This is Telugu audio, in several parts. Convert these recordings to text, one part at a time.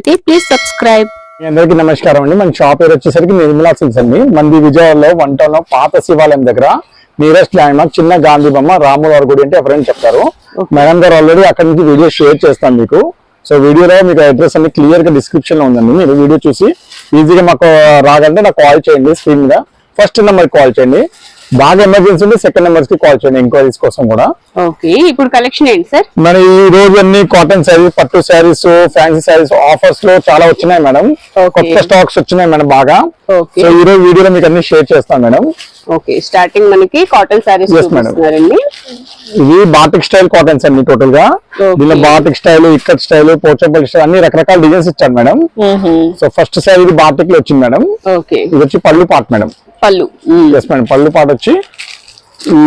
చూస్తున్నట్లయితే ప్లీజ్ సబ్స్క్రైబ్ మీ అందరికీ నమస్కారం అండి. మన షాప్ పేరు వచ్చేసరికి నిర్మలా సిల్క్స్ అండి. మంది విజయవాడలో వన్ టౌన్లో పాత శివాలయం దగ్గర నియరెస్ట్ ల్యాండ్ మార్క్ చిన్న గాంధీ బొమ్మ రాముల వారి గుడి అంటే ఎవరైనా చెప్తారు. మేడం గారు ఆల్రెడీ అక్కడ నుంచి వీడియో షేర్ చేస్తాను మీకు. సో వీడియోలో మీకు అడ్రస్ అన్ని క్లియర్గా డిస్క్రిప్షన్లో ఉందండి. మీరు వీడియో చూసి ఈజీగా మాకు రాగంటే నాకు కాల్ చేయండి స్క్రీన్ మీద. ఫస్ట్ నెంబర్ కాల్ చేయండి. బాగా ఎమర్జెన్సీ ఉంటే సెకండ్ నెంబర్స్కి కాల్ చేయండి ఎంక్వైరీస్ కోసం కూడా. ఓకే ఇప్పుడు కలెక్షన్ ఏంటి సార్? మన ఈ రోజు అన్ని కాటన్ శారీస్ పట్టు శారీస్ ఫ్యాన్సీ శారీస్ ఆఫర్స్లో చాలా వచ్చినాయి మేడం. కొత్త స్టాక్స్ వచ్చినాయి మేడం బాగా. సో ఈ రోజు వీడియోలో మీకు అన్ని షేర్ చేస్తాను మేడం. ఓకే స్టార్టింగ్ మనకి కాటన్ madam. చూపిస్తున్నారండి. ఇది బాటిక్ స్టైల్ కాటన్స్ అండి టోటల్గా. దీనిలో batik style ikat style Pochampally style అన్ని రకరకాల డిజైన్స్ ఇచ్చాను మేడం. సో ఫస్ట్ సారీ ఇది బాటిక్లో వచ్చింది మేడం. ఓకే. ఇది వచ్చి pallu part madam. Pallu. Yes madam pallu part వచ్చి ఈ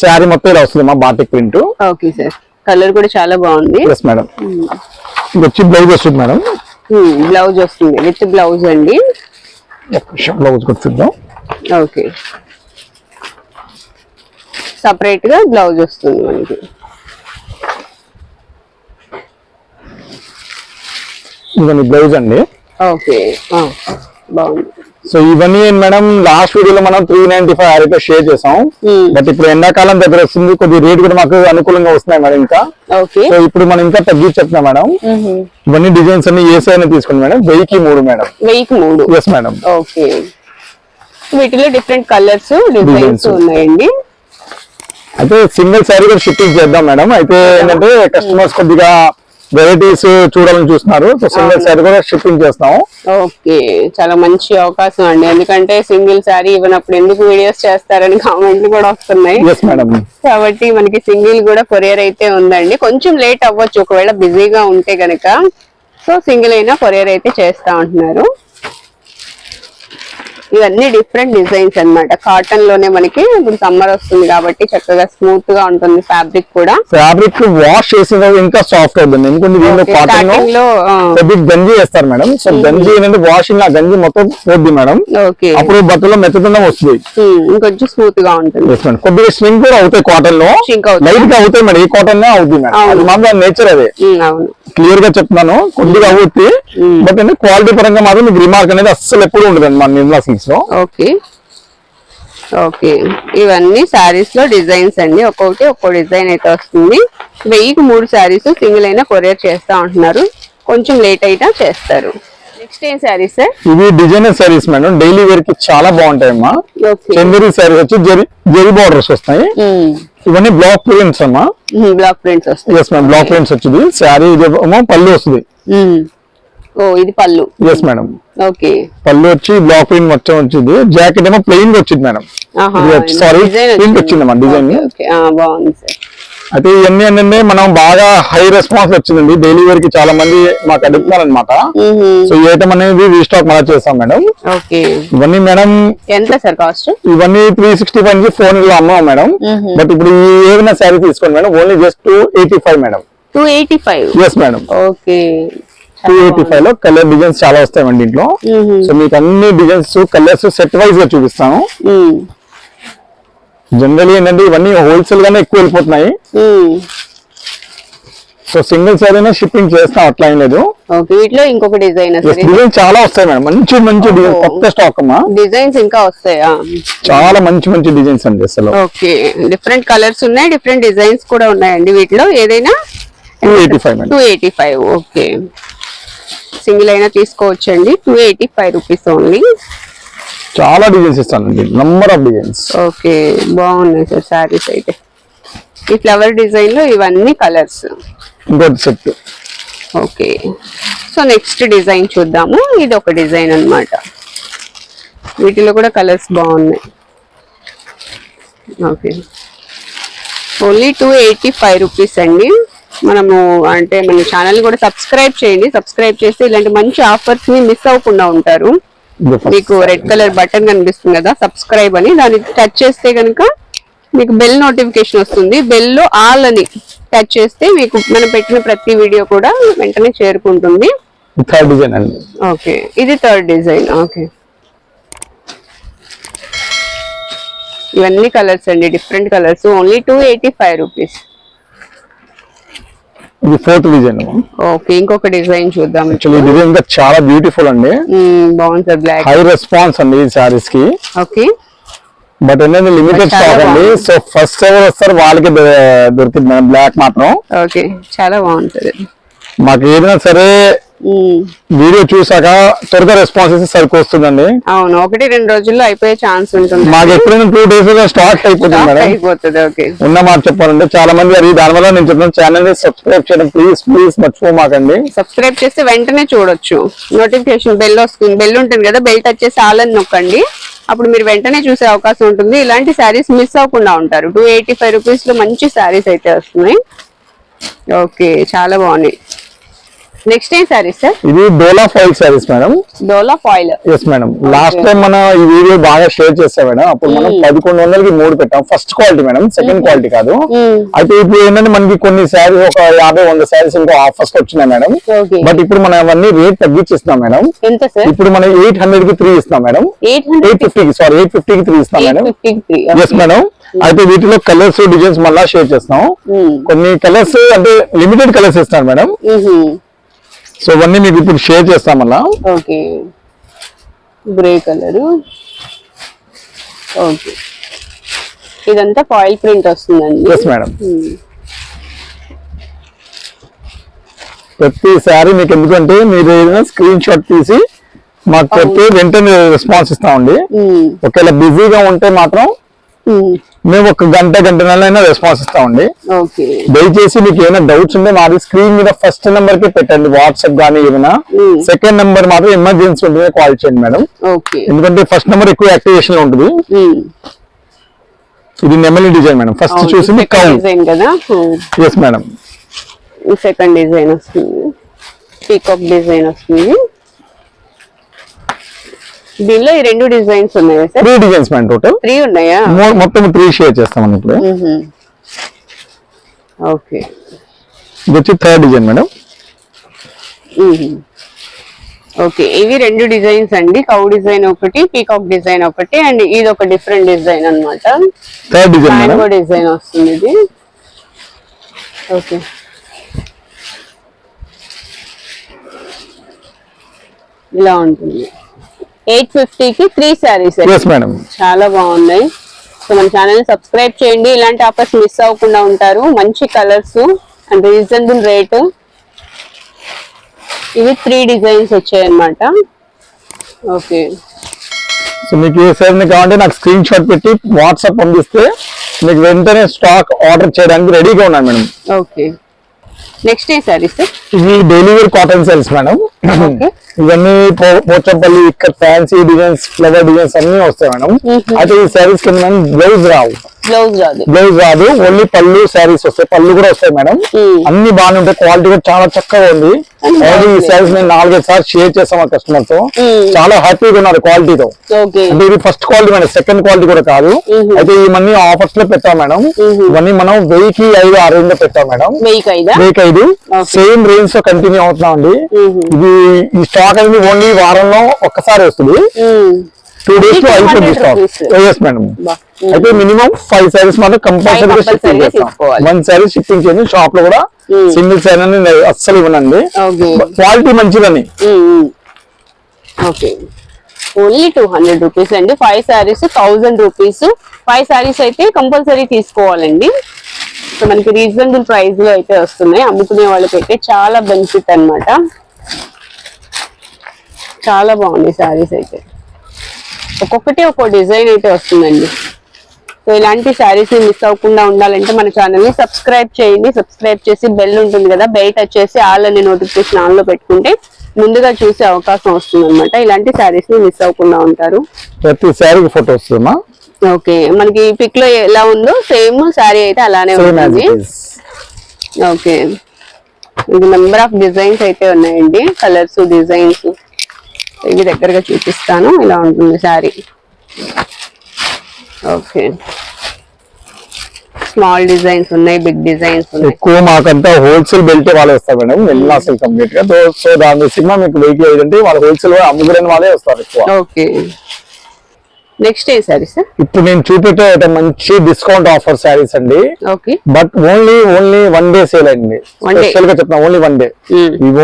శారీ మొత్తం ఇలా వస్తుంది మా batik print. Okay sir. Colour కూడా చాలా బాగుంది. ఎస్ మేడం ఇది వచ్చి బ్లౌజ్ వస్తుంది మేడం బ్లౌజ్ వస్తుంది. విత్ బ్లౌజ్ అండి. బ్లౌజ్ కూడా చూద్దాం. ఓకే. సపరేట్గా బ్లౌజ్ వస్తుంది మనకి. ఇవన్నీ బ్లౌజ్ అండి. ఓకే. బాగుంది. సో ఇవన్నీ మేడం లాస్ట్ వీడియోలో మనం three ninety five R share చేసాం. Hmm. బట్ ఇప్పుడు ఎండాకాలం దగ్గర వస్తుంది కొద్ది రేట్ కూడా మాకు అనుకూలంగా వస్తున్నాయి మేడం ఇంకా. ఓకే సో ఇప్పుడు మనం ఇంకా తగ్గించి చెప్తున్నాం మేడం. ఇవన్నీ డిజైన్స్ అన్ని ఏ సైజ్ తీసుకోండి మేడం. వెయ్యికి మూడు మేడం. వెయ్యికి మూడు. ఎస్ మేడం ఓకే వీటిలో డిఫరెంట్ కలర్స్ డిజైన్స్. ఉన్నాయండి. అయితే సింగిల్ శారీ కూడా షిప్పింగ్ చేద్దాం మేడం. అయితే ఏంటంటే కస్టమర్స్ కొద్దిగా వెరైటీస్ చూడాలని చూస్తున్నారు. సో సింగిల్ శారీ కూడా షిప్పింగ్ చేస్తాం ఓకే చాలా మంచి అవకాశం అండి. ఎందుకంటే సింగిల్ సారీ ఇవ్వనప్పుడు ఎందుకు వీడియోస్ చేస్తారని కామెంట్లు కూడా వస్తున్నాయి. కాబట్టి మనకి సింగిల్ కూడా కొరియర్ అయితే ఉందండి. కొంచెం లేట్ అవ్వచ్చు. ఒకవేళ బిజీగా ఉంటే గనక. సో సింగిల్ అయినా కొరియర్ అయితే చేస్తా ఉంటున్నారు. ఇవన్నీ డిఫరెంట్ డిజైన్స్ అన్నమాట. కాటన్లోనే మనకి ఇప్పుడు సమ్మర్ వస్తుంది కాబట్టి చక్కగా స్మూత్గా ఉంటుంది ఫ్యాబ్రిక్ కూడా. ఫ్యాబ్రిక్ వాష్ చేసిన ఇంకా సాఫ్ట్ అవుతుంది ఎందుకంటే దీనిలో కాటన్లో గంజి వేస్తారు మేడం. సో గంజి ఏంటంటే వాషింగ్ ఆ గంజి మొత్తం పోద్ది మేడం. ఓకే అప్పుడు బట్టలో మెత్తదనం వస్తుంది. ఉమ్, ఇంకొంచెం స్మూత్గా ఉంటుంది. కొద్దిగా స్వింగ్ కూడా అవుతాయి కాటన్లో. లైట్గా అవుతాయి మేడం. ఈ కాటన్ అవుతుంది మేడం. మాత్రం నేచర్ అదే. క్లియర్గా చెప్తున్నాను. కొద్దిగా అవుతుంది బట్ అంటే క్వాలిటీ పరంగా మాత్రం మీకు రిమార్క్ అనేది అస్సలు ఎప్పుడు ఉండదు మన నిర్మలా సిల్క్స్లో ఓకే. ఓకే. ఇవన్నీ శారీస్లో డిజైన్స్ అండి. ఒక్కొక్కటి ఒక్కో డిజైన్ అయితే వస్తుంది. వెయ్యికి మూడు శారీస్ సింగిల్ అయినా కొరియర్ చేస్తా ఉంటున్నారు. కొంచెం లేట్ అయినా చేస్తారు. నెక్స్ట్ ఏం శారీస్ సార్? ఇవి డిజైనర్ సారీస్ మేడం. డైలీ వేర్కి చాలా బాగుంటాయి అమ్మా చందేరి సారీస్ వచ్చి జరి జరి బార్డర్స్ వస్తాయి. ఇవన్నీ బ్లాక్ ప్రింట్స్ అమ్మా. బ్లాక్ ప్రింట్స్ వస్తాయి. బ్లాక్ ప్రింట్స్ వచ్చింది శారీ పళ్ళు వస్తుంది. ఓ ఇది pallu. Yes madam okay. Pallu వచ్చి బ్లాక్ ప్రింట్ మొత్తం వచ్చింది. జాకెట్ ఏమో ప్లెయిన్ వచ్చింది మేడం సారీ ప్రింట్ వచ్చింది. వచ్చిందమ్మా డిజైన్ బాగుంది సార్ అయితే ఇవన్నీ ఏంటంటే మనం బాగా హై రెస్పాన్స్ వచ్చిందండి. డైలీ వేర్కి చాలా మంది మాకు అడుగుతున్నారు అనమాట. సో ఈ ఐటమ్ అనేది రీస్టాక్ మళ్ళీ చేస్తాం మేడం ఇవన్నీ మేడం ఎంత సార్ కాస్ట్ ఇవన్నీ త్రీ సిక్స్టీ ఫైవ్ నుంచి ఫోన్లో అమ్మాం మేడం. బట్ ఇప్పుడు ఈ ఏదైనా శారీ తీసుకోండి madam only just two eighty five madam two eighty five yes madam okay. Two eighty ఫైవ్లో కలర్ డిజైన్స్ చాలా వస్తాయండి దీంట్లో మ్మ్. సో మీకు అన్ని డిజైన్స్ కలర్స్ సెట్ వైజ్గా చూపిస్తాము మ్మ్. జనరల్లీ ఏంటంటే ఇవన్నీ హోల్సేల్ గానే ఎక్కువ వెళ్ళిపోతున్నాయి. సో సింగిల్ సారీనే షిప్పింగ్ చేస్తాం అట్లా ఏం లేదు. వీటిలో ఇంకొక డిజైన్ చాలా వస్తాయి మేడం. మంచి మంచి డిజైన్. కొత్త స్టాక్ అమ్మా. డిజైన్స్ ఇంకా వస్తాయా? చాలా మంచి మంచి డిజైన్స్ అండి అసలు. ఓకే డిఫరెంట్ కలర్స్ ఉన్నాయి డిఫరెంట్ డిజైన్స్ కూడా ఉన్నాయండి వీటిలో. ఏదైనా? Two eighty five two eighty five okay. Single అయినా తీసుకోవచ్చండి. Two eighty five rupees only చాలా డిజైన్స్ ఇస్తానండి. నంబర్ ఆఫ్ డిజైన్స్ ఓకే బాగున్నాయి సార్ శారీస్ అయితే. ఈ ఫ్లవర్ డిజైన్లో ఇవన్నీ కలర్స్ ఇంకోటి set okay. So next design చూద్దాము. ఇది ఒక డిజైన్ అన్నమాట. వీటిలో కూడా కలర్స్ బాగున్నాయి. Okay. Only two eighty five rupees అండి. మనము అంటే మన ఛానల్ కూడా సబ్స్క్రైబ్ చేయండి. సబ్స్క్రైబ్ చేస్తే ఇలాంటి మంచి ఆఫర్స్ని మిస్ అవ్వకుండా ఉంటారు. మీకు రెడ్ కలర్ బటన్ కనిపిస్తుంది కదా సబ్స్క్రైబ్ అని. దాన్ని టచ్ చేస్తే కనుక మీకు బెల్ నోటిఫికేషన్ వస్తుంది. బెల్లో ఆల్ అని టచ్ చేస్తే మీకు మనం పెట్టిన ప్రతి వీడియో కూడా వెంటనే చేరుకుంటుంది. థర్డ్ డిజైన్ అండి. ఓకే ఇది థర్డ్ డిజైన్ ఓకే ఇవన్నీ కలర్స్ అండి. Different colours only two eighty five rupees ఇది ఫోర్త్ డిజైన్. ఓకే ఇంకొక డిజైన్ చూద్దాం. యాక్చువల్లీ డిజైన్ ఇంకా చాలా బ్యూటిఫుల్ అండి. సార్ బ్లాక్ హై రెస్పాన్స్ అండి ఈ సారీస్కి. ఓకే. బట్ ఏంటంటే లిమిటెడ్ స్టాక్ అండి. సో ఫస్ట్ ఎవరు వస్తారు వాళ్ళకి దొరికింది బ్లాక్ మాత్రం. ఓకే చాలా బాగుంటది. మాకు ఏదైనా సరే. వీడియో చూసాక త్వరగా రెస్పాన్స్ ఇస్తే సరికి వస్తుందండి. అవును ఒకటి రెండు రోజుల్లో అయిపోయే ఛాన్స్ ఉంటుంది. మాకు ఎప్పుడైనా టూ డేస్లో స్టాక్ అయిపోతుంది Stock మేడం. అయిపోతుంది ఓకే ఉన్న మాట చెప్పాలంటే చాలా మంది అది దానివల్ల నేను చెప్తాను ఛానల్ సబ్స్క్రైబ్ చేయడం ప్లీజ్ ప్లీజ్ మర్చిపోమాకండి సబ్స్క్రైబ్ చేస్తే వెంటనే చూడొచ్చు. నోటిఫికేషన్ బెల్ వస్తుంది బెల్ ఉంటుంది కదా బెల్ టచ్ చేసి ఆల్ అని నొక్కండి. అప్పుడు మీరు వెంటనే చూసే అవకాశం ఉంటుంది. ఇలాంటి శారీస్ మిస్ అవ్వకుండా ఉంటారు. టూ ఎయిటీ ఫైవ్ రూపీస్లో మంచి శారీస్ అయితే వస్తున్నాయి. ఓకే చాలా బాగున్నాయి. నెక్స్ట్ ఏం శారీస్ సార్ ఇది dola foil saris madam dola foil yes madam last time మనం ఈ వీడియో బాగా షేర్ చేస్తాం మేడం అప్పుడు మనం పదకొండు వందలకి మూడు పెట్టాం. First quality madam second quality కాదు. అయితే ఇప్పుడు ఏంటంటే మనకి కొన్ని శారీస్ ఒక యాభై వంద శారీస్ ఇంకో ఆఫర్స్ వచ్చినాయి మేడం బట్ ఇప్పుడు మనం అవన్నీ రేట్ తగ్గించిస్తున్నాం మేడం ఇప్పుడు మనం ఎయిట్ హండ్రెడ్కి త్రీ ఇస్తున్నాం మేడం ఎయిట్ ఫిఫ్టీకి సారీ ఎయిట్ ఫిఫ్టీకి త్రీ ఇస్తున్నాం eight madam fifty three yes madam అయితే వీటిలో కలర్స్ డిజైన్స్ మళ్ళా షేర్ చేస్తాం కొన్ని కలర్స్ అంటే లిమిటెడ్ కలర్స్ ఇస్తారు మేడం సో అవన్నీ మీకు ఇప్పుడు షేర్ చేస్తాం మళ్ళా ఓకే గ్రే కలరు ఓకే ఇదంతా ఫాయిల్ ప్రింట్ వస్తుందండి. ఎస్ మేడం ప్రతిసారి మీకు ఎందుకంటే మీరు ఏదైనా స్క్రీన్ షాట్ తీసి మాకు వెంటనే రెస్పాన్స్ ఇస్తామండి. మ్మ్. ఒకవేళ బిజీగా ఉంటే మాత్రం మ్మ్. ఒక గంట గంటనైనా రెస్పాన్స్ ఇస్తామండి. ఓకే. దయచేసి మీకు ఏమైనా డౌట్స్ ఉంటే మాది స్క్రీన్ మీద ఫస్ట్ నెంబర్కి పెట్టండి వాట్సాప్ కానీ ఏమైనా. సెకండ్ నెంబర్ మాత్రం ఎమర్జెన్సీ ఉంటుంది కాల్ చేయండి మేడం. ఓకే. ఎందుకంటే ఫస్ట్ నెంబర్ ఎక్కువ యాక్టివేషన్లో ఉంటుంది. ఇది నెమలి డిజైన్ మేడం. ఫస్ట్ చూసింది second కౌ కదా? ఎస్ మేడం సెకండ్ డిజైన్ వస్తుంది. పీకాక్ డిజైన్ వస్తుంది. దీనిలో ఈ రెండు డిజైన్స్ ఉన్నాయా sir? Three designs madam total three ఉన్నాయా? మొత్తం త్రీ షేర్ చేస్తాం ఇప్పుడు. ఓకే. ఇది వచ్చి థర్డ్ డిజైన్ మేడం. ఓకే ఇవి రెండు డిజైన్స్ అండి. కౌ డిజైన్ ఒకటి పీకాక్ డిజైన్ ఒకటి అండ్ ఇది ఒక డిఫరెంట్ డిజైన్ అన్నమాట. థర్డ్ డిజైన్ డిజైన్ వస్తుంది ఇది. ఓకే. ఇలా ఉంటుంది. ఎయిట్ ఫిఫ్టీకి త్రీ శారీస్ మేడం చాలా బాగున్నాయి. సో మన ఛానల్ సబ్స్క్రైబ్ చేయండి. ఇలాంటి ఆఫర్స్ మిస్ అవ్వకుండా ఉంటారు. మంచి కలర్స్ అండ్ రీజనబుల్ రేటు ఇవి త్రీ డిజైన్స్ వచ్చాయి అన్నమాట ఓకే. సో మీకు ఏ సైజ్ కావాలంటే నాకు స్క్రీన్ షాట్ పెట్టి వాట్సాప్ పంపిస్తే మీకు వెంటనే స్టాక్ ఆర్డర్ చేయడానికి రెడీగా ఉన్నాను మేడం ఓకే. నెక్స్ట్ ఏ సారీస్ ఇవి daily wear cotton sales madam. ఇవన్నీ పోచంపల్లి ఇక్కడ ఫ్యాన్సీ డిజైన్స్ ఫ్లవర్ డిజైన్స్ అన్ని వస్తాయి మేడం. అయితే ఈ శారీస్ కింద మనం బ్లౌజ్ రావు. బ్లౌజ్ రాదు బ్లౌజ్ రాదు ఓన్లీ పళ్ళు శారీస్ వస్తాయి పళ్ళు కూడా వస్తాయి మేడం. అన్ని బాగానే ఉంటాయి క్వాలిటీ కూడా చాలా చక్కగా ఉంది ఈ. శారీస్ నేను నాలుగైదు సార్లు షేర్ చేస్తాం మా కస్టమర్తో. చాలా హ్యాపీగా ఉన్నారు క్వాలిటీతో అంటే ఇది first quality madam second quality కూడా కాదు. అయితే ఇవన్నీ ఆఫర్స్లో పెట్టాం మేడం. ఇవన్నీ మనం వెయ్యికి ఐదు ఆరు వేలు పెట్టాం మేడం వెయ్యికి ఐదు. సేమ్ రేంజ్లో కంటిన్యూ అవుతున్నాం అండి. ఇది ఈ స్టాక్ అనేది ఓన్లీ వారంలో ఒక్కసారి వస్తుంది. టూ డేస్లో 200 అయిపోతుంది స్టాక్. Yes madam. అయితే మినిమం ఫైవ్ సారీస్ మాత్రం కంపల్సరీగా compulsory షిప్పింగ్గా చేస్తాం. వన్ సారీ షిప్పింగ్ చేయండి షాప్లో కూడా. సింగిల్ సారీ అనేది అస్సలు ఇవ్వనండి. ఓకే. క్వాలిటీ మంచిదని. Okay. Only two hundred rupees అండి. Five saris thousand rupees five saris అయితే కంపల్సరీ తీసుకోవాలండి. సో మనకి రీజనబుల్ ప్రైస్లో అయితే వస్తున్నాయి. అమ్ముకునే వాళ్ళకి అయితే చాలా బెనిఫిట్ అన్నమాట. చాలా బాగుంది శారీస్ అయితే. ఒక్కొక్కటి ఒక్కో డిజైన్ అయితే వస్తుందండి. సో ఇలాంటి శారీస్ని మిస్ అవ్వకుండా ఉండాలంటే మన ఛానల్ని సబ్స్క్రైబ్ చేయండి. సబ్స్క్రైబ్ చేసి బెల్ ఉంటుంది కదా బెల్ టచ్ చేసి ఆల్ అనే నోటిఫికేషన్ ఆన్లో పెట్టుకుంటే ముందుగా చూసే అవకాశం వస్తుంది అనమాట ఇలాంటి శారీస్ని మిస్ అవ్వకుండా ఉంటారు. ప్రతి శారీకి ఫోటో వస్తుందమ్మా? ఓకే మనకి పిక్లో ఎలా ఉందో సేమ్ శారీ అయితే అలానే ఉంటుంది. ఓకే ఇది నెంబర్ ఆఫ్ డిజైన్స్ అయితే ఉన్నాయండి. కలర్స్ డిజైన్స్ ఇవి దగ్గరగా చూపిస్తాను. ఇలా ఉంటుంది శారీ. ఓకే. స్మాల్ డిజైన్స్ ఉన్నాయి బిగ్ డిజైన్స్ ఉన్నాయి. ఎక్కువ మాకంతా హోల్సేల్ బెల్ట్ వాళ్ళే వస్తారు మేడం వెళ్ళిన అసలు కంప్లీట్గా సో దాని సినిమా మీకు వెహికల్ ఏంటంటే వాళ్ళు హోల్సేల్ అమ్ముకునే వాళ్ళే వస్తారు ఎక్కువ. ఓకే. నెక్స్ట్ ఏ సారీ సార్ ఇప్పుడు నేను చూపెట్టే మంచి డిస్కౌంట్ ఆఫర్ శారీస్ అండి. Okay but only only one day sale అండి. స్పెషల్గా చెప్తున్నా only one day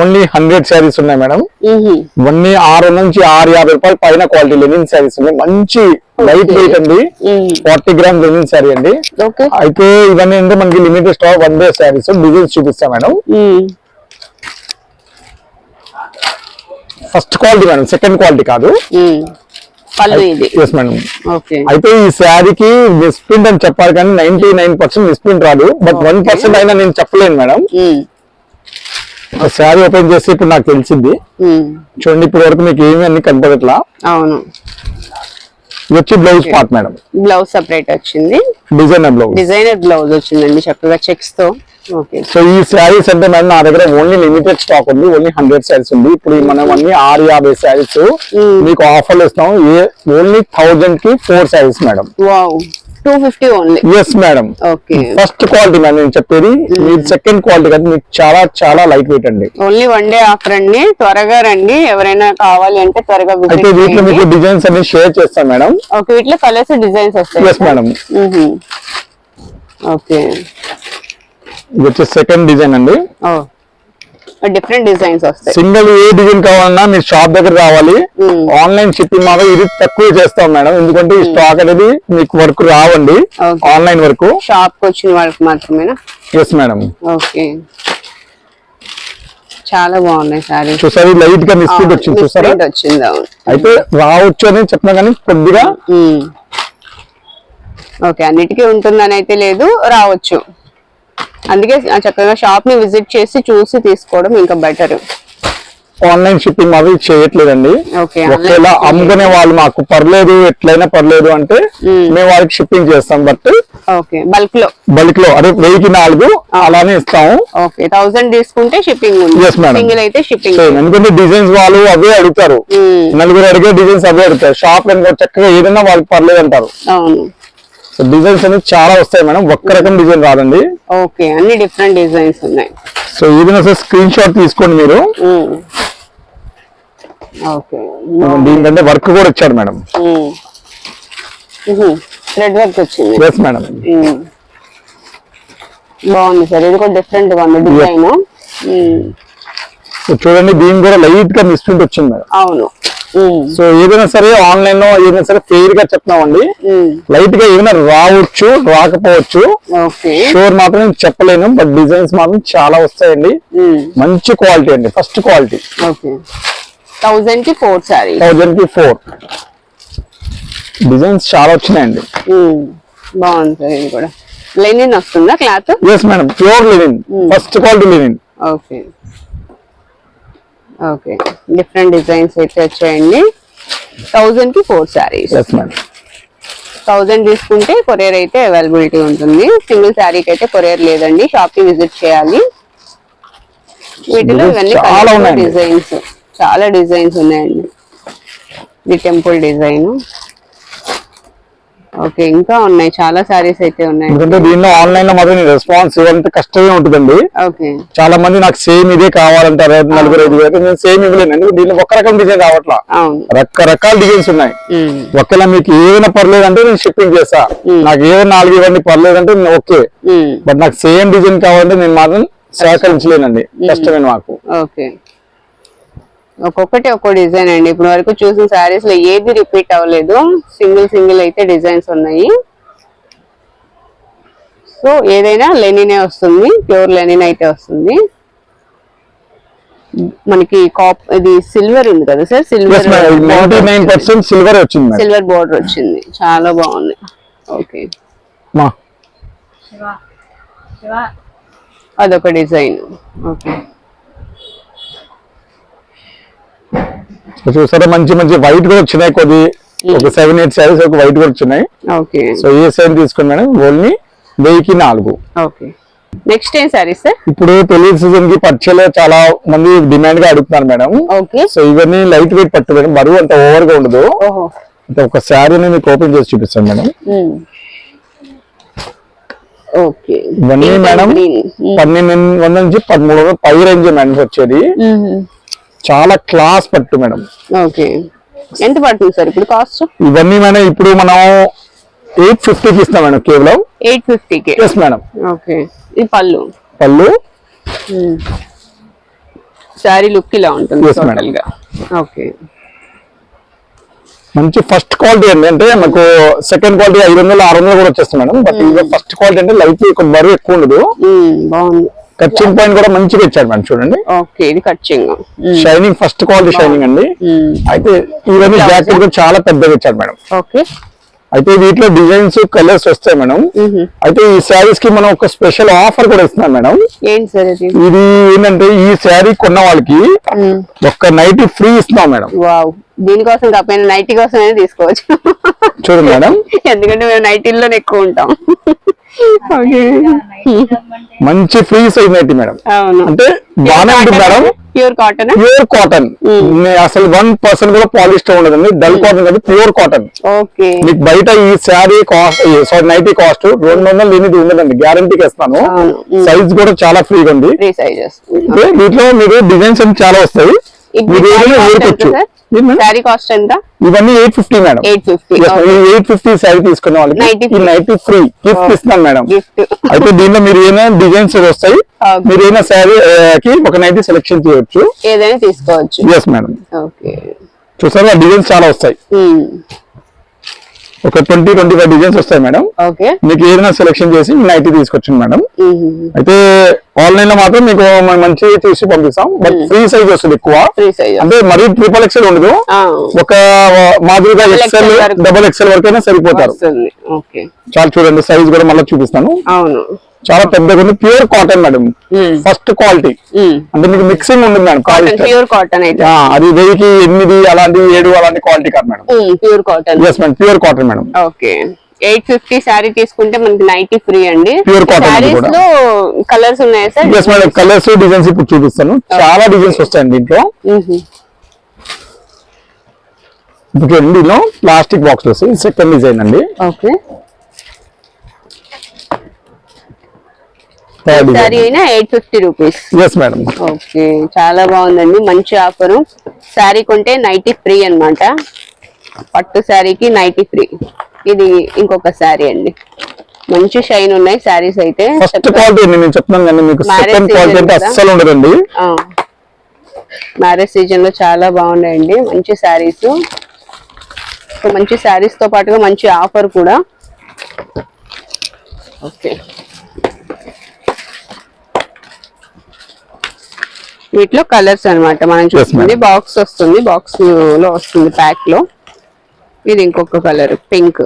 only hundred saris ఉన్నాయి మేడం ఇవన్నీ ఆరు నుంచి ఆరు యాభై రూపాయల పైన క్వాలిటీ లెనిన్ శారీస్ ఉన్నాయి. మంచి లైట్ వెయిట్ అండి. ఫార్టీ గ్రామ్ లెనిన్ శారీ అండి. ఓకే అయితే ఇవన్నీ అంటే మనకి limited stock one day saris designs చూపిస్తాం madam first quality madam second quality కాదు. పళ్ళు ఇది. ఎస్ మేడం ఓకే అయితే ఈ శారీకి మిస్ప్రింట్ అని చెప్పాలి కానీ నైన్టీ నైన్ పర్సెంట్ మిస్ప్రింట్ రాదు. బట్ వన్ పర్సెంట్ అయినా నేను చెప్పలేను మేడం శారీ ఓపెన్ చేసి ఇప్పుడు నాకు తెలిసింది. చూడండి ఇప్పటి వరకు మీకు ఏమీ అన్ని కనపడట్లా? అవును. వచ్చి blouse part madam blouse separate వచ్చింది. డిజైనర్ బ్లౌజ్ డిజైనర్ బ్లౌజ్ వచ్చిందండి చక్కగా చెక్స్తో. సో ఈ శారీస్ అంటే మేడం నా దగ్గర ఓన్లీ లిమిటెడ్ స్టాక్ ఉంది ఓన్లీ హండ్రెడ్ శారీస్ ఉంది. ఇప్పుడు మనం అన్ని ఆరు యాభై శారీస్ మీకు ఆఫర్లు ఇస్తాం. ఏ ఓన్లీ థౌజండ్కి four saris madam two fifty only yes madam okay first quality madam నేను చెప్పేది. మీరు సెకండ్ క్వాలిటీ కదా మీకు చాలా చాలా లైట్ వెయిట్ అండి. ఓన్లీ వన్ డే ఆఫర్ అండి. త్వరగా రండి. ఎవరైనా కావాలి అంటే త్వరగా అయితే వీటిలో మీకు డిజైన్స్ అన్ని షేర్ చేస్తాం మేడం ఓకే వీటిలో కలర్స్ డిజైన్స్ వస్తాయి. ఎస్ మేడం ఓకే ఇది వచ్చి సెకండ్ డిజైన్ అండి డిఫరెంట్ డిజైన్స్ వస్తాయి. సింగిల్ ఏ డిజైన్ కావాలన్నా మీరు షాప్ దగ్గర రావాలి. ఆన్లైన్ షిప్పింగ్ మాత్రం ఇది తక్కువ చేస్తాం మేడం. ఎందుకంటే ఈ స్టాక్ అనేది మీకు వర్క్ రావండి. ఆన్లైన్ వరకు. షాప్కి వచ్చిన వాళ్ళకి మాత్రమేనా? Yes madam okay. చాలా బాగున్నాయి సారీ. చూసారు లైట్గా మిస్ప్రింట్ వచ్చింది చూసారా? వచ్చింది అవును. అయితే రావచ్చు అని చెప్తున్నా కానీ కొద్దిగా ఓకే అన్నిటికీ ఉంటుందని అయితే లేదు రావచ్చు. అందుకే చక్కగా షాప్ని విజిట్ చేసి చూసి తీసుకోవడం ఇంకా బెటర్ ఆన్లైన్ షిప్పింగ్ అవి చేయట్లేదండి. ఓకే ఒకవేళ అమ్ముకునే వాళ్ళు మాకు పర్లేదు ఎట్లయినా పర్లేదు అంటే మేము వాళ్ళకి షిప్పింగ్ చేస్తాం బట్ ఓకే బల్క్లో బల్క్లో అదే వెయ్యికి నాలుగు అలానే ఇస్తాము. థౌసండ్ తీసుకుంటే షిప్పింగ్. సింగిల్ అయితే షిప్పింగ్ ఎందుకంటే డిజైన్స్ వాళ్ళు అవే అడుగుతారు. నలుగురు అడిగే డిజైన్స్ అవే అడుగుతారు. షాప్ చక్కగా ఏదైనా వాళ్ళకి పర్లేదు అంటారు అవును. సో డిజైన్స్ అనేది చాలా వస్తాయి మేడం. ఒక్క రకం డిజైన్ రాదండి. ఓకే అన్ని డిఫరెంట్ డిజైన్స్ ఉన్నాయి. సో ఏదైనా సరే స్క్రీన్ షాట్ తీసుకోండి మీరు. ఓకే. దీనికంటే వర్క్ కూడా ఇచ్చాడు మేడం. థ్రెడ్ వర్క్ వచ్చింది. Yes madam. బాగుంది సార్. ఇది కూడా డిఫరెంట్గా ఉంది డిజైన్ సో చూడండి దీని కూడా లైట్గా మిస్ప్రింట్ వచ్చింది మేడం. అవును. సో ఏదైనా సరే ఆన్లైన్లో ఏదైనా సరే ఫెయిర్గా చెప్తామండి. లైట్గా ఏమైనా రావచ్చు రాకపోవచ్చు. ఓకే. షూర్ మాత్రం నేను చెప్పలేను బట్ డిజైన్స్ మాత్రం చాలా వస్తాయండి. మంచి క్వాలిటీ అండి ఫస్ట్ క్వాలిటీ ఓకే. థౌజండ్కి ఫోర్ సారీ థౌజండ్కి ఫోర్ డిజైన్స్ చాలా వచ్చినాయండి. ఇది కూడా. లెనిన్ వస్తుందా cloth yes madam pure linen first quality linen okay. Okay. Different designs అయితే వచ్చాయండి. థౌజండ్కి ఫోర్ మేడం థౌజండ్ తీసుకుంటే కొరియర్ అయితే అవైలబిలిటీ ఉంటుంది. సింగిల్ శారీకి అయితే కొరియర్ లేదండి. షాప్కి విజిట్ చేయాలి. వీటిలో ఇవన్నీ. డిజైన్స్ చాలా డిజైన్స్ ఉన్నాయండి. ఇది టెంపుల్ డిజైన్ ఓకే ఇంకా ఉన్నాయి. చాలా సారీస్ అయితే ఉన్నాయి. ఎందుకంటే దీనిలో ఆన్లైన్లో మాత్రం రెస్పాన్స్ ఇవ్వాలంటే కష్టమే ఉంటుందండి. ఓకే. చాలా మంది నాకు సేమ్ ఇదే కావాలంటారు. నలుగురు ఐదు అయితే నేను సేమ్ ఇవ్వలేను. ఎందుకంటే దీనిలో ఒక రకం డిజైన్ రావట్లా. రకరకాల డిజైన్స్ ఉన్నాయి. ఒకవేళ మీకు ఏదైనా పర్లేదు అంటే నేను షిప్పింగ్ చేస్తా. నాకు ఏదైనా నాలుగు ఇవ్వండి పర్లేదు అంటే ఓకే. బట్ నాకు సేమ్ డిజైన్ కావాలంటే నేను మాత్రం సహకరించలేనండి కష్టమే మాకు. ఓకే. ఒక్కొక్కటి ఒక్కో డిజైన్ అండి. ఇప్పుడు వరకు చూసిన శారీస్లో ఏది రిపీట్ అవ్వలేదు. సింగిల్ సింగిల్ అయితే డిజైన్స్ ఉన్నాయి. సో ఏదైనా లెనినే వస్తుంది. ప్యూర్ లెనిన్ అయితే వస్తుంది. మనకి కాప్ ఇది సిల్వర్ ఉంది కదా సార్? సిల్వర్ సిల్వర్ వచ్చింది సిల్వర్ బోర్డర్ వచ్చింది. చాలా బాగుంది. ఓకే మా. అదొక డిజైన్. ఓకే చూసారా మంచి మంచి వైట్ కూడా వచ్చినాయి కొద్ది. ఒక సెవెన్ ఎయిట్ సారీస్ ఒక వైట్ కూడా వచ్చినాయి. ఓకే సో ఏ సైజ్ తీసుకుని మేడం ఓన్లీ వెయ్యికి నాలుగు. ఓకే నెక్స్ట్ ఏం సారీస్ సార్ ఇప్పుడు పెళ్ళి సీజన్కి పట్టుచీరలు చాలా మంది డిమాండ్గా అడుగుతున్నారు మేడం. ఓకే సో ఇవన్నీ లైట్ వెయిట్ పట్టు మేడం. బరువు అంత ఓవర్గా ఉండదు ఒక శారీని మీకు ఓపెన్ చేసి చూపిస్తాను మేడం. ఓకే ఇవన్నీ మేడం పన్నెండు వందల నుంచి పదమూడు వందల పై రేంజ్ మేడం వచ్చేది చాలా క్లాస్ పట్టు మేడం. ఓకే. ఎంత పడుతుంది సార్ ఇప్పుడు కాస్ట్ ఇవన్నీ మేడం ఇప్పుడు మనం ఎయిట్ ఫిఫ్టీకి ఇస్తాం మేడం కేవలం. ఎయిట్ ఫిఫ్టీకి ఎస్ మేడం ఓకే. ఇది పళ్ళు. పళ్ళు. శారీ లుక్ ఇలా ఉంటుంది. టోటల్గా. ఓకే. మంచి ఫస్ట్ క్వాలిటీ అండి. అంటే మనకు సెకండ్ క్వాలిటీ ఐదు వందలు ఆరు వందలు కూడా వచ్చేస్తుంది మేడం. బట్ ఫస్ట్ క్వాలిటీ అంటే లైట్ బరువు ఎక్కువ ఉండదు. బాగుంది. కచ్చింగ్ పాయింట్ కూడా మంచిగా ఇచ్చారు మేడం చూడండి. ఓకే ఇది కచ్చింగ్ షైనింగ్ ఫస్ట్ క్వాలిటీ షైనింగ్ అండి. అయితే ఇవన్నీ జాకెట్ కూడా చాలా పెద్దగా ఇచ్చారు మేడం. ఓకే. అయితే వీటిలో డిజైన్స్ కలర్స్ వస్తాయి మేడం. అయితే ఈ శారీస్కి మనం ఒక స్పెషల్ ఆఫర్ కూడా ఇస్తున్నాం మేడం. ఇది? ఏంటంటే ఈ శారీ కొన్న వాళ్ళకి ఒక్క నైట్ ఫ్రీ ఇస్తున్నాం మేడం. వావ్ దీనికోసం కాకపోయినా నైటీ కోసం తీసుకోవచ్చు. చూడండి మేడం. ఎందుకంటే మేము నైటీల్లోనే ఎక్కువ ఉంటాం. మంచి ఫ్రీ సైజ్ నైట్ మేడం. అంటే బాగానే ఉంటుంది madam. Pure cotton pure cotton అసలు వన్ పర్సెంట్ కూడా పాలిస్టర్ ఉండదండి. డల్ కాటన్ కాదు ప్యూర్ కాటన్ మీకు బయట ఈ sari cost sorry nighty cost రెండు వందలు లేనిది ఉండదండి. గ్యారంటీకి ఇస్తాను. సైజ్ కూడా చాలా ఫ్రీగా ఉంది. వీటిలో మీరు డిజైన్స్ అన్ని చాలా వస్తాయి. కాస్ట్ ఎంత ఇవన్నీ eight fifty madam eight fifty eight fifty sari తీసుకున్న వాళ్ళకి 90 ఈ నైటీ ఫ్రీ గిఫ్ట్ ఇస్తున్నాను మేడం అయితే దీనిలో మీరు ఏమైనా డిజైన్స్ వస్తాయి. మీరు ఏమైనా శారీ కి ఒక నైటీ సెలెక్షన్ చేయొచ్చు ఏదైనా తీసుకోవచ్చు. Yes madam okay. చూసారు ఆ డిజైన్స్ చాలా వస్తాయి. ఒక ట్వంటీ ట్వంటీ ఫైవ్ డిజైన్స్ వస్తాయి మేడం. ఓకే. మీకు ఏదైనా సెలెక్షన్ చేసి నైటీ తీసుకొచ్చింది మేడం. అయితే ఆన్లైన్లో మాత్రం మీకు మంచి చూసి పంపిస్తాం. బట్ ఫ్రీ సైజ్ వస్తుంది ఎక్కువ. అంటే మరీ ట్రిపుల్ ఎక్సెల్ ఉండదు. ఒక మాదిరిగా ఎక్సెల్ వరకు. డబల్ ఎక్సెల్ వరకైనా సరిపోతారు. వస్తుంది. ఓకే. చాలా చూడండి సైజ్ కూడా మళ్ళీ చూపిస్తాను. అవును. చాలా పెద్దగా ఉంది. Pure cotton madam first quality అంటే మీకు మిక్సింగ్ ఉంది మేడం కాటన్. ప్యూర్ కాటన్ అది వెయ్యికి ఎనిమిది అలాంటి ఏడు అలాంటి క్వాలిటీ కాదు madam pure cotton yes madam pure cotton madam okay eight fifty sari తీసుకుంటే మనకి నైటీ ఫ్రీ అండి. శారీస్ కూడా. లో కలర్స్ ఉన్నాయా sir? Yes madam colours designs ఇప్పుడు చూపిస్తాను. చాలా డిజైన్స్ వస్తాయండి దీంట్లో. ఇప్పుడు చూడండి దీనిలో ప్లాస్టిక్ బాక్స్ వస్తాయి సెకండ్ డిజైన్ అండి. ఓకే డిజైన్ అయినా eight fifty rupees yes madam okay చాలా బాగుందండి. మంచి ఆఫర్ శారీ కొంటే నైటీ ఫ్రీ అన్నమాట. పట్టు శారీకి నైటీ ఫ్రీ ఇది ఇంకొక శారీ అండి. మంచి షైన్ ఉన్నాయి శారీస్ అయితే. ఫస్ట్ క్వాలిటీ అండి నేను చెప్తున్నాను కానీ మీకు Marriage సెకండ్ క్వాలిటీ season అంటే కదా. అస్సలు ఉండదండి. మ్యారేజ్ సీజన్లో చాలా బాగున్నాయండి. మంచి శారీస్ మంచి శారీస్తో పాటుగా మంచి ఆఫర్ కూడా. ఓకే వీటిలో కలర్స్ అన్నమాట. మనం చూస్తుంది. బాక్స్ వస్తుంది. బాక్స్లో వస్తుంది ప్యాక్లో. ఇది ఇంకొక కలర్ పింక్.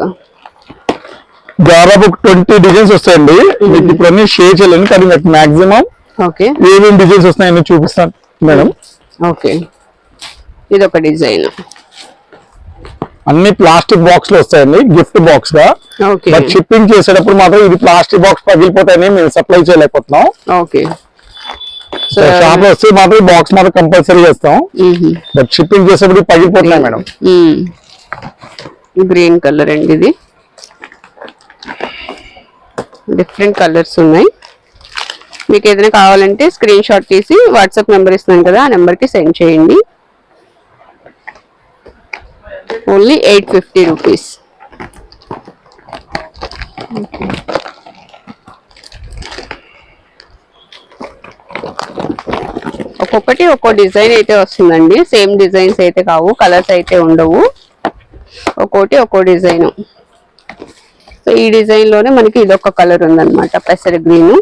దాదాపు ట్వంటీ డిజైన్స్ వస్తాయండి. మీకు ఇప్పుడు అన్ని షేర్ చేయలేను కానీ మీకు మాక్సిమం ఓకే. ఏమేమి డిజైన్స్ వస్తున్నాయని చూపిస్తాను మేడం. ఓకే. ఇది ఒక డిజైన్. అన్ని ప్లాస్టిక్ బాక్స్లో వస్తాయండి. గిఫ్ట్ బాక్స్గా షిప్పింగ్ చేసేటప్పుడు మాత్రం ఇది ప్లాస్టిక్ బాక్స్ పగిలిపోతాయని మేము సప్లై చేయలేకపోతున్నాం. ఓకే. షాప్లో వస్తే మాత్రం బాక్స్ మాత్రం కంపల్సరీ చేస్తాం. బట్ షిప్పింగ్ చేసేప్పుడు పగిలిపోతున్నాయి మేడం. గ్రీన్ కలర్ అండి ఇది. డిఫరెంట్ కలర్స్ ఉన్నాయి. మీకు ఏదైనా కావాలంటే స్క్రీన్ షాట్ తీసి వాట్సాప్ నెంబర్ ఇస్తున్నాను కదా ఆ నెంబర్కి సెండ్ చేయండి. ఓన్లీ ఎయిట్ ఫిఫ్టీ రూపీస్ ఒక్కొక్కటి ఒక్కో డిజైన్ అయితే వస్తుందండి. సేమ్ డిజైన్స్ అయితే కావు కలర్స్ అయితే ఉండవు. ఒక్కోటి ఒక్కో డిజైన్. సో ఈ డిజైన్లోనే మనకి ఇదొక కలర్ ఉందన్నమాట పెసర గ్రీన్.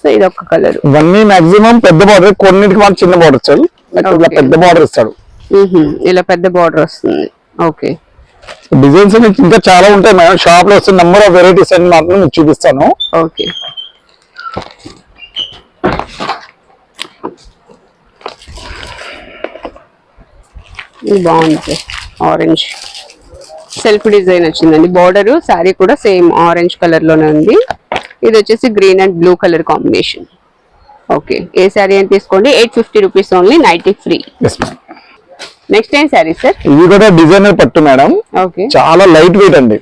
సో ఇదొక కలర్. ఇవన్నీ మాక్సిమం పెద్ద బార్డర్ కొన్నిటికి మాత్రం చిన్న బార్డర్ ఇస్తాడు. పెద్ద బార్డర్ ఇస్తాడు. ఇలా పెద్ద బార్డర్ వస్తుంది. ఓకే. డిజైన్స్ ఇంకా చాలా ఉంటాయి. మేడం షాప్లో వస్తే నెంబర్ ఆఫ్ వెరైటీస్ అని మాత్రం మీకు చూపిస్తాను. ఓకే. ఇది బాగుంది ఆరెంజ్ సెల్ఫ్ డిజైన్ వచ్చిందండి. బార్డర్ శారీ కూడా సేమ్ ఆరెంజ్ కలర్లోనే ఉంది. ఇది వచ్చేసి green and blue colour combination okay ఏ శారీ అని తీసుకోండి. Eight fifty rupees only nighty free next ఏం శారీ సార్? ఇది కూడా డిజైనర్ పట్టు మేడం ఓకే చాలా లైట్ వెయిట్ అండి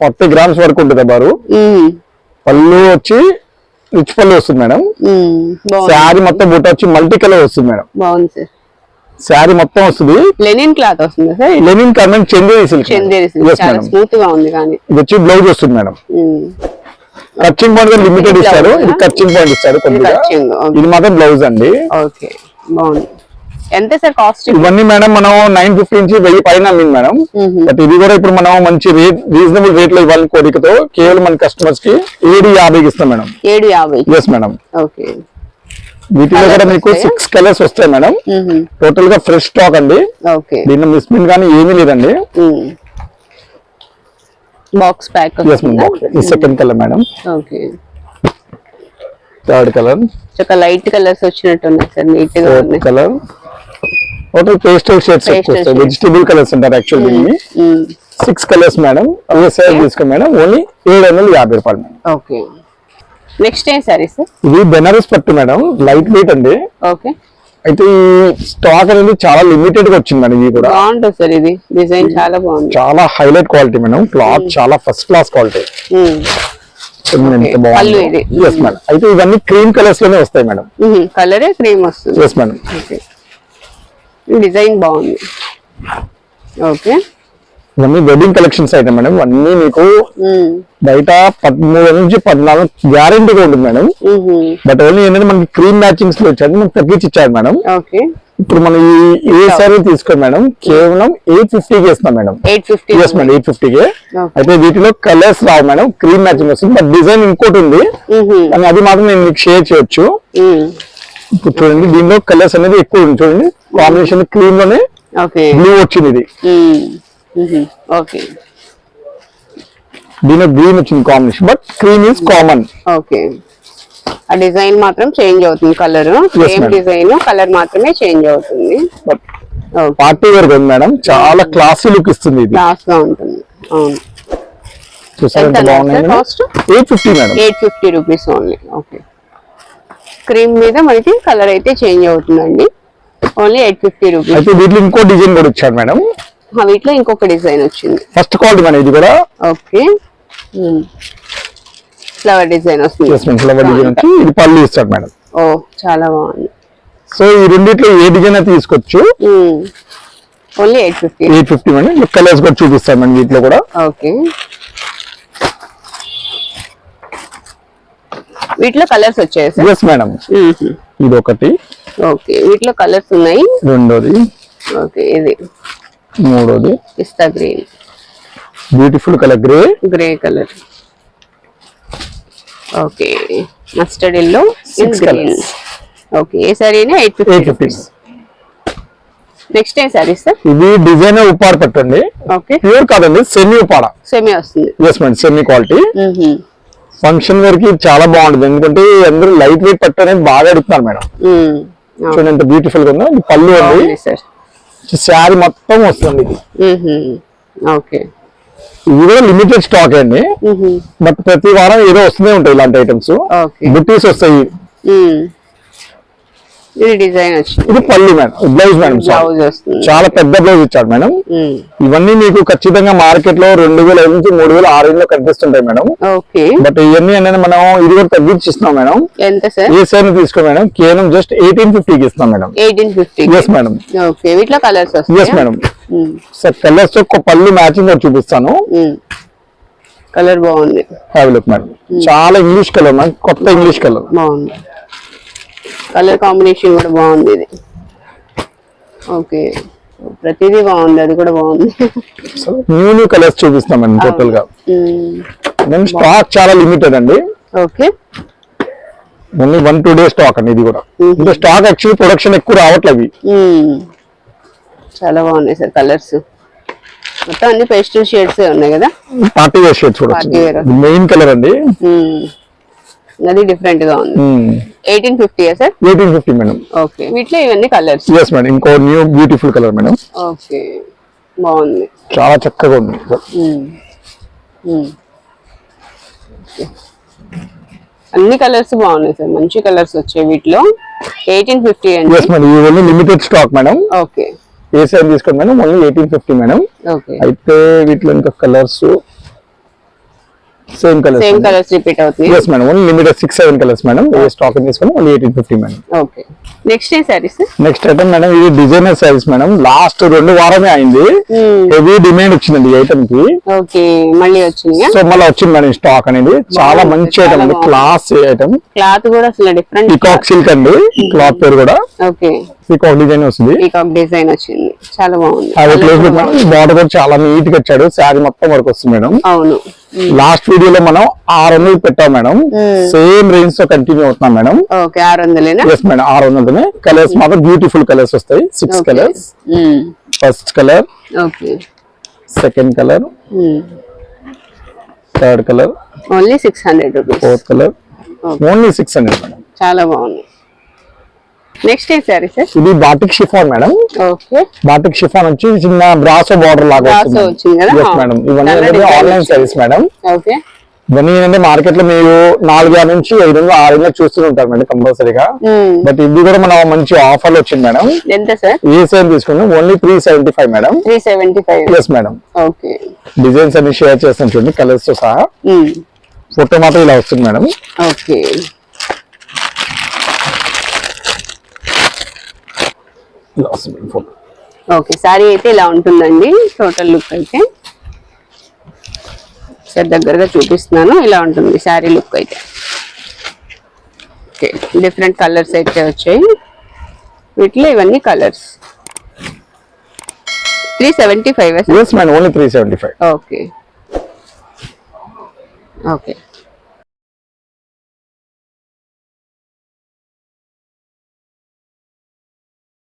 ఫార్టీ గ్రామ్స్ వరకు ఉంటుంది బారు పళ్ళు వచ్చి రిచ్ పళ్ళు వస్తుంది మేడం శారీ మొత్తం బుట్ట వచ్చి మల్టీ కలర్ వస్తుంది మేడం బాగుంది సార్. శారీ మొత్తం వస్తుంది. లెనిన్ క్లాత్ వస్తుంది సార్. లెనిన్ కర్నల్ చందేరి సిల్క్ చందేరి. ఎస్ చాలా స్మూత్గా ఉంది కానీ. ఇది వచ్చి బ్లౌజ్ వస్తుంది మేడం. కచ్చింగ్ పాయింట్ లిమిటెడ్ ఇది ఇస్తారు. ఇది? కచ్చింగ్ పాయింట్ ఇస్తారు కొద్దిగా. ఇది మాత్రం బ్లౌజ్ అండి. ఓకే బాగుంది. ఎంత సార్ కాస్ట్ ఇవన్నీ మేడం మనం నైన్ ఫిఫ్టీ నుంచి వెయ్యి పైన అమ్మింది మేడం. బట్ ఇది కూడా ఇప్పుడు మనం మంచి రేట్ రీజనబుల్ రేట్లో ఇవ్వాలని కోరికతో కేవలం మన కస్టమర్స్కి ఏడు యాభైకి ఇస్తాం మేడం. ఏడు యాభై ఎస్ మేడం ఓకే. వీటిలో కూడా మీకు? సిక్స్ కలర్స్ వస్తాయి మేడం. టోటల్గా ఫ్రెష్ స్టాక్ అండి. ఓకే. దీనిలో మిస్ప్రింట్ కానీ ఏమీ లేదండి. Box pack second colour madam okay. Third colour ఒక లైట్ కలర్స్ వచ్చినట్టు ఉన్నాయి. సార్ నీట్గా ఉన్నాయి colour total pastel shades. Vegetable colours అంటారు యాక్చువల్ దీన్ని. సిక్స్ కలర్స్ మేడం ఏ సైజ్ తీసుకో మేడం ఓన్లీ ఏడు వందల యాభై రూపాయలు మేడం ఓకే నెక్స్ట్ ఏం సారీ సార్ ఇది బెనారస్ పట్టు మేడం లైట్ వెయిట్ అండి. ఓకే అయితే ఈ స్టాక్ అనేది చాలా లిమిటెడ్గా వచ్చింది మేడం ఇది కూడా. బాగుంటుంది సార్ ఇది. డిజైన్ చాలా బాగుంది. చాలా హైలైట్ క్వాలిటీ మేడం క్లాత్ చాలా ఫస్ట్ క్లాస్ క్వాలిటీ అయితే ఇవన్నీ క్రీమ్ కలర్స్లోనే వస్తాయి మేడం. కలరే క్రీమ్ వస్తుంది. ఎస్ మేడం ఓకే డిజైన్ బాగుంది. ఓకే ఇవన్నీ వెడ్డింగ్ కలెక్షన్స్ అయితే మేడం అన్నీ మీకు. బయట పదమూడు నుంచి పద్నాలుగు గ్యారంటీగా ఉంటుంది మేడం. బట్ ఓన్లీ ఏంటంటే మనకి క్రీమ్ మ్యాచింగ్స్లో వచ్చారు మనకి తగ్గించి ఇచ్చారు మేడం ఇప్పుడు మనం ఈ ఏ సారీ తీసుకోండి మేడం కేవలం ఎయిట్ ఫిఫ్టీకి ఇస్తున్నాం madam eight fifty yes madam eight ఫిఫ్టీకి. అయితే వీటిలో కలర్స్ రావు మేడం క్రీమ్ మ్యాచింగ్ వస్తుంది బట్ డిజైన్ ఇంకోటి ఉంది. కానీ అది మాత్రం నేను మీకు షేర్ చేయొచ్చు. ఇప్పుడు చూడండి దీనిలో కలర్స్ అనేది ఎక్కువ ఉంది. చూడండి కాంబినేషన్ క్రీమ్లోనే బ్లూ వచ్చింది ఇది. ఓకే దీనిలో గ్రీన్ వచ్చింది combination but cream is common okay ఆ డిజైన్ మాత్రం చేంజ్ అవుతుంది కలర్ సేమ్. డిజైన్ కలర్ మాత్రమే చేంజ్ అవుతుంది. బట్ పార్టీ వేర్ ఉంది మేడం చాలా క్లాసీ లుక్ ఇస్తుంది ఇది. క్లాస్గా ఉంటుంది. అవును. Eight fifty rupees only okay cream మీద మనకి కలర్ అయితే చేంజ్ అవుతుందండి. ఓన్లీ ఎయిట్ ఫిఫ్టీ రూపీస్ అయితే ఇంకో డిజైన్ కూడా ఇచ్చారు మేడం వీటిలో ఇంకొక డిజైన్ వచ్చింది. ఫస్ట్ క్వాలిటీ ఇది కూడా. ఓకే. ఫ్లవర్ డిజైన్ వస్తుంది. ఫ్లవర్ డిజైన్ ఇది పళ్ళు ఇస్తాడు మేడం. ఓ చాలా బాగుంది. సో ఈ రెండిట్లో ఏ డిజైన్ అయితే తీసుకోవచ్చు only eight fifty eight fifty madam. Colours కూడా చూపిస్తాను మేడం వీటిలో కూడా. ఓకే. వీటిలో కలర్స్ వచ్చాయి ఎస్ మేడం ఇది ఒకటి ఓకే. వీటిలో కలర్స్ ఉన్నాయి. రెండోది. ఓకే ఇది. మూడోది. పిస్తా green. Beautiful colour grey grey colour okay mustard yellow green colours. Okay ఏ సారీనే ఎయిట్ ఫిఫ్టీ ఫిఫ్టీ నెక్స్ట్ ఏ సారీ సార్ ఇది డిజైన్ ఉప్పాడ పట్టండి. ఓకే ప్యూర్ కాదండి సెమీ ఉప్పాడ. సెమీ వస్తుంది. Yes madam semi quality. Function వేర్కి చాలా బాగుంటుంది. ఎందుకంటే అందరూ లైట్ వెయిట్ పట్టు అనేది బాగా అడుగుతున్నారు మేడం. ఓకే. చూడండి ఎంత బ్యూటిఫుల్గా ఉందో. పళ్ళు అండి. సార్ శారీ మొత్తం వస్తుంది ఇది. ఓకే ఇది కూడా లిమిటెడ్ స్టాక్ అండి. బట్ ప్రతి వారం ఏదో వస్తూనే ఉంటాయి ఇలాంటి ఐటమ్స్ ఓకే బుట్టీస్ వస్తాయి. ఇది డిజైన్ వచ్చింది. ఇది పళ్ళు మేడం బ్లౌజ్ మేడం. బ్లౌజ్ వస్తుంది. చాలా పెద్ద బ్లౌజ్ ఇచ్చాడు మేడం. ఇవన్నీ మీకు ఖచ్చితంగా మార్కెట్లో రెండు వేల ఐదు నుంచి మూడు వేల ఆరు లో కనిపిస్తుంటాయి మేడం. ఓకే. బట్ ఇవన్నీ అనేది మనం ఇది కూడా తగ్గించి ఇస్తున్నాం మేడం. ఎంత సార్? ఏ తీసుకో మేడం కేవలం జస్ట్ ఎయిటీన్ ఫిఫ్టీకి ఇస్తాం madam. Eighteen fifty yes madam okay. వీటిలో colours yes madam sir colours ఒక పళ్ళు మ్యాచింగ్ చూపిస్తాను. కలర్ బాగుంది. హ్యావ్ లుక్ మేడం చాలా ఇంగ్లీష్ కలర్ మేడం కొత్త ఇంగ్లీష్ కలర్ బాగుంది. కలర్ కాంబినేషన్ కూడా బాగుంది ఇది. ఓకే. ప్రతిదీ బాగుంది అది కూడా బాగుంది. న్యూ న్యూ కలర్స్ చూపిస్తాం మేడం టోటల్గా నేను స్టాక్ చాలా లిమిటెడ్ అండి. Okay. Only one two day stock అండి ఇది కూడా. ఇంకా స్టాక్ యాక్చువల్లీ ప్రొడక్షన్ ఎక్కువ రావట్లేదు చాలా బాగున్నాయి సార్ కలర్స్. మొత్తం అన్ని పేస్టల్ షేడ్స్ ఉన్నాయి కదా? పార్టీ వేర్ షేడ్స్ కూడా. మెయిన్ కలర్ అండి. మ్మ్. అది డిఫరెంట్గా ఉంది. Eighteen fifty sir? Eighteen fifty madam okay వీటిలో ఇవన్నీ కలర్స్ ఎస్ మేడం ఇంకో new beautiful colour madam okay బాగుంది. చాలా చక్కగా ఉంది. మ్మ్. ఓకే. అన్ని కలర్స్ బాగున్నాయి సార్. మంచి కలర్స్ వచ్చాయి వీటిలో. ఎయిటీన్ ఫిఫ్టీ అండి. లిమిటెడ్ స్టాక్ మేడం ఓకే ఏ సైజ్ తీసుకోండి madam only eighteen fifty madam okay అయితే వీటిలో ఇంకా colours same colours same colours repeat అవుతుంది. Yes madam only limited six seven colours madam ఏ స్టాక్ తీసుకుని only eighteen fifty madam okay next ఏ సారీస్ నెక్స్ట్ ఐటమ్ మేడం ఇది డిజైనర్ సారీస్ మేడం లాస్ట్ రెండు వారమే అయింది. హెవీ డిమాండ్ వచ్చింది ఈ ఐటమ్కి. ఓకే మళ్ళీ వచ్చింది? సో మళ్ళీ వచ్చింది మేడం స్టాక్ అనేది. చాలా మంచి ఐటమ్ అండి. క్లాస్ ఐటమ్ క్లాత్ కూడా అసలు డిఫరెంట్ పీకాక్ సిల్క్ అండి. క్లాత్ పేరు కూడా. ఓకే పీకాక్ డిజైన్ వస్తుంది. పీకాక్ డిజైన్ వచ్చింది. చాలా బాగుంది. అది ప్లేస్ బార్డర్ కూడా చాలా నీట్గా ఇచ్చాడు. శారీ మొత్తం వరకు వస్తుంది మేడం అవును. లాస్ట్ వీడియోలో మనం ఆరు వందలు పెట్టాం మేడం. సేమ్ రేంజ్తో కంటిన్యూ అవుతున్నాం మేడం. వందలేనా? ఎస్ మేడం ఆరు వందలతోనే కలర్స్ మాత్రం బ్యూటిఫుల్ కలర్స్ వస్తాయి. Six colours first colour okay. Second colour third colour only six hundred rupees fourth colour. Only six hundred madam చాలా బాగుంది. నెక్స్ట్ ఏ సారీ సార్? ఇది batik chiffon madam. Okay. Batik chiffon వచ్చి చిన్న బ్రాసో బార్డర్ లాగా వచ్చింది మేడం ఇవన్నీ ఆన్లైన్. Service madam okay. ఇవన్నీ ఏంటంటే మార్కెట్లో మీరు నాలుగు వేల నుంచి ఐదు వందలు ఆరు వందలు చూస్తూ ఉంటారు మేడం కంపల్సరీగా. బట్ ఇది కూడా మన మంచి ఆఫర్ వచ్చింది మేడం. ఎంత సార్? ఏ సేల్ తీసుకున్నాం. Only three seventy five madam three seventy five yes madam okay. Designs అన్ని షేర్ చేస్తాను చూడండి కలర్స్తో సహా. ఫోటో మాత్రం ఇలా వస్తుంది మేడం ఓకే. ఇలా వస్తుంది ఓకే సారీ అయితే ఇలా ఉంటుందండి. టోటల్ లుక్ అయితే. సార్ దగ్గరగా చూపిస్తున్నాను. ఇలా ఉంటుంది శారీ లుక్ అయితే. ఓకే డిఫరెంట్ కలర్స్ అయితే వచ్చాయి. వీటిలో ఇవన్నీ colours three seventy five only three seventy five okay okay